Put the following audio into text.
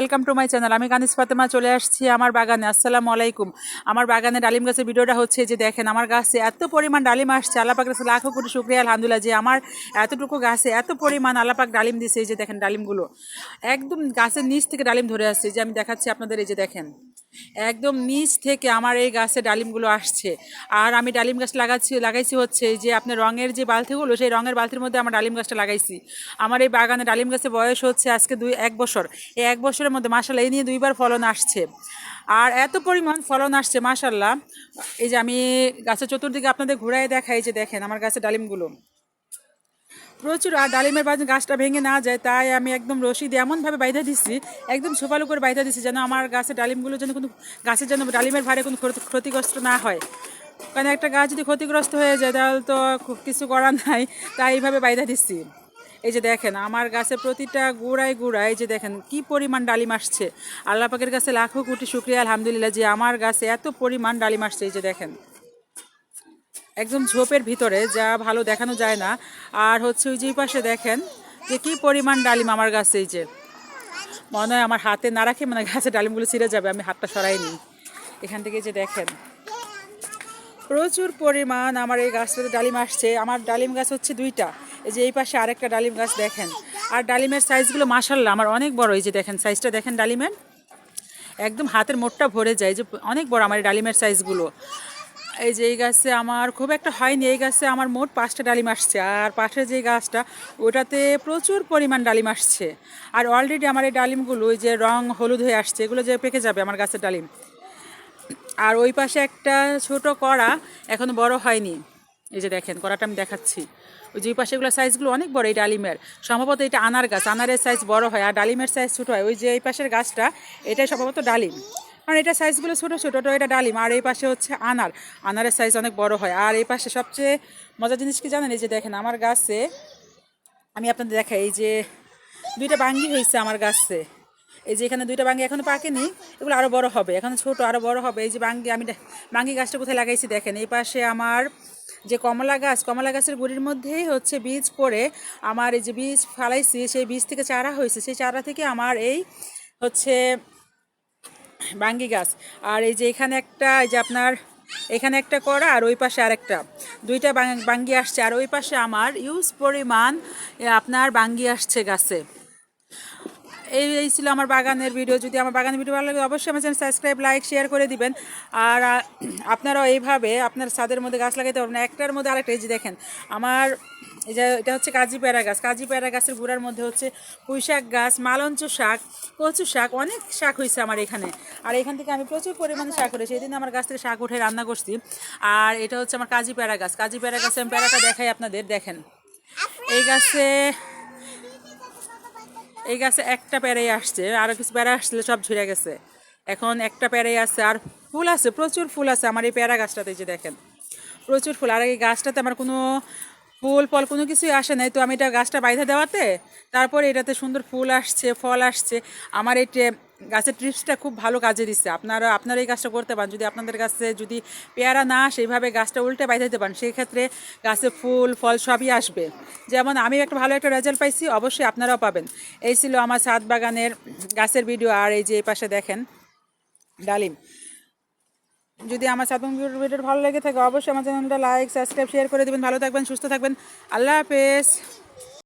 Welcome to my channel আমি কানিস ফাতেমা চলে আসছি আমার বাগানে। আসসালামু আলাইকুম। আমার বাগানে ডালিম গাছের ভিডিওটা হচ্ছে যে দেখেন, আমার গাছে এত পরিমাণ ডালিম আসছে। আল্লাপাক কাছে লাখো কোটি শুক্রিয়া, আলহামদুলিল্লাহ, যে আমার এতটুকু গাছে এত পরিমাণ আল্লাপাক ডালিম দিছে এই যে দেখেন ডালিমগুলো। একদম গাছের নিচ থেকে ডালিম ধরে আসছে। যে আমি দেখাচ্ছি আপনাদের এই যে দেখেন। একদম নিচ থেকে আমার এই গাছে ডালিমগুলো আসছে। আর আমি ডালিম গাছ লাগাচ্ছি, লাগাইছি হচ্ছে যে আপনার রঙের যে বালতিগুলো, সেই রঙের বালতির মধ্যে আমার ডালিম গাছটা লাগাইছি। আমার এই বাগানে ডালিম গাছের বয়স হচ্ছে আজকে দুই, এক বছর। এই এক বছরের মধ্যে মাসাল্লাহ এই নিয়ে দুইবার ফলন আসছে। আর এত পরিমাণ ফলন আসছে মাসাল্লাহ এই যে আমি গাছের চতুর্দিকে আপনাদের ঘুরাই দেখাই যে দেখেন আমার গাছের ডালিমগুলো। প্রচুর, আর ডালিমের বাজ গাছটা ভেঙে না যায়, তাই আমি একদম রশি দিয়ে এমনভাবে বাইধা দিচ্ছি, একদম ছোপালো করে বাইধা দিচ্ছি, যেন আমার গাছের ডালিমগুলো যেন কোনো গাছের যেন ডালিমের ভারে কোনো ক্ষতি- ক্ষতিগ্রস্ত না হয়। কারণ একটা গাছ যদি ক্ষতিগ্রস্ত হয়ে যায়, তাহলে তো খুব কিছু করার নাই, তাই এইভাবে বাইধা দিচ্ছি। এই যে দেখেন, আমার গাছে প্রতিটা গোড়ায় গোড়ায় যে দেখেন কি পরিমাণ ডালিম আসছে। আল্লাহ পাকের কাছে লাখো কোটি শুক্রিয়া, আলহামদুলিল্লাহ, যে আমার গাছে এত পরিমাণ ডালিম আসছে, এই যে দেখেন। একদম ঝোপের ভিতরে, যা ভালো দেখানো যায় না। আর হচ্ছে ওই যে পাশে দেখেন যে কি পরিমাণ ডালিম আমার গাছে, এই যে। মনে হয় আমার হাতে না রাখে মানে গাছের ডালিমগুলো ছিঁড়ে যাবে, আমি হাতটা সরাই নিই এখান থেকে যে দেখেন। প্রচুর পরিমাণ আমার এই গাছটাতে ডালিম আসছে। আমার ডালিম গাছ হচ্ছে দুইটা। এই যে এই পাশে আরেকটা ডালিম গাছ দেখেন। আর ডালিমের সাইজগুলো মাসাল্লাহ আমার অনেক বড়। এই যে দেখেন, সাইজটা দেখেন ডালিমের। একদম হাতের মোটটা ভরে যায়। যে অনেক বড় আমার ডালিমের সাইজগুলো। এই যে এই গাছে আমার খুব একটা হয়নি, এই গাছে আমার মোট পাঁচটা ডালিম আসছে। আর পাশের যে গাছটা, ওটাতে প্রচুর পরিমাণ ডালিম আসছে। আর অলরেডি আমার এই ডালিমগুলো ওই যে রং হলুদ হয়ে আসছে, এগুলো যে পেকে যাবে আমার গাছের ডালিম। আর ওই পাশে একটা ছোট কড়া এখন বড় হয়নি। এই যে দেখেন, কড়াটা আমি দেখাচ্ছি। ওই যে ওই পাশে এগুলো সাইজগুলো অনেক বড় এই ডালিমের। সম্ভবত এটা আনার গাছ, আনারের সাইজ বড় হয়, আর ডালিমের সাইজ ছোটো হয়। ওই যে এই পাশের গাছটা, এটাই সম্ভবত ডালিম। কারণ এটা সাইজগুলো ছোটো ছোটো তো এটা ডালিম। আর এই পাশে হচ্ছে আনার। আনারের সাইজ অনেক বড় হয়। আর এই পাশে সবচেয়ে মজার জিনিস কি জানেন? এই যে দেখেন, আমার গাছে, আমি আপনাদের দেখাই, এই যে দুইটা বাঙ্গি হয়েছে আমার গাছে। এই যে এখানে দুইটা বাঙ্গি এখনও পাকেনি এগুলো আরও বড় হবে। এখন ছোট আরও বড় হবে। এই যে বাঙ্গি, আমি বাঙ্গি গাছটা কোথায় লাগাইছি দেখেন? এই পাশে আমার যে কমলা গাছ, কমলা গাছের গুড়ির মধ্যেই হচ্ছে বীজ পড়ে। আমার এই যে বীজ ফালাইছি, সেই বীজ থেকে চারা হয়েছে। সেই চারা থেকে আমার এই হচ্ছে বাঙ্গি গাছ। আর এই যে এখানে একটা, এই যে আপনার, এখানে একটা করা আর ওই পাশে আরেকটা। দুইটা বাঙ্গি আসছে। আর ওই পাশে আমার ইউজ পরিমাণ আপনার বাঙ্গি আসছে গাছে। এই এই ছিল আমার বাগানের ভিডিও। যদি আমার বাগানের ভিডিও ভালো লাগে, অবশ্যই আমার চ্যানেল সাবস্ক্রাইব, লাইক, শেয়ার করে দিবেন। আর আপনারাও এইভাবে আপনার ছাদের মধ্যে গাছ লাগাইতে পারবেন একটার মধ্যে আরেকটা, এই যে দেখেন, আমার এই যে এটা হচ্ছে কাজি পেয়ারা গাছ। কাজি পেয়ারা গাছের গুড়ার মধ্যে হচ্ছে পুঁই শাক গাছ, মালঞ্চ শাক, কচু শাক, অনেক শাক হয়েছে আমার এখানে। আর এখান থেকে আমি প্রচুর পরিমাণে শাক করেছি এই দিন আমার গাছ থেকে শাক উঠে রান্না করছি। আর এটা হচ্ছে আমার কাজি পেয়ারা গাছ। কাজি পেয়ারা গাছে আমি পেয়ারাটা দেখাই আপনাদের, দেখেন। এই গাছে এই গাছে একটা প্যারাই আসছে। আরও কিছু প্যারা আসলে সব ঝরে গেছে। এখন একটা প্যারাই আছে। আর ফুল আছে, প্রচুর ফুল আছে আমার এই প্যারা গাছটাতে যে দেখেন। প্রচুর ফুল। আর এই গাছটাতে আমার কোনো ফুল, ফল কোনো কিছুই আসে নাই। তো আমি এটা গাছটা বাইধা দেওয়াতে তারপরে এটাতে সুন্দর ফুল আসছে, ফল আসছে। আমার এই গাছের ট্রিপসটা খুব ভালো কাজে দিচ্ছে আপনারা আপনারা এই গাছটা করতে পারেন। যদি আপনাদের কাছে যদি পেয়ারা না আসে, এইভাবে গাছটা উল্টে বাইধা দিতে পারেন সেই ক্ষেত্রে গাছে ফুল, ফল সবই আসবে। যেমন আমি একটা ভালো একটা রেজাল্ট পাইছি, অবশ্যই আপনারাও পাবেন। এই ছিল আমার ছাদ বাগানের গাছের ভিডিও আর এই যে এই পাশে দেখেন, ডালিম। যদি আমার সাতম ভিডিওটা ভিডিও ভালো লেগে থাকে, অবশ্যই আমার চ্যানেলটা লাইক সাবস্ক্রাইব শেয়ার করে দেবেন। ভালো থাকবেন, সুস্থ থাকবেন। আল্লাহ হাফেজ।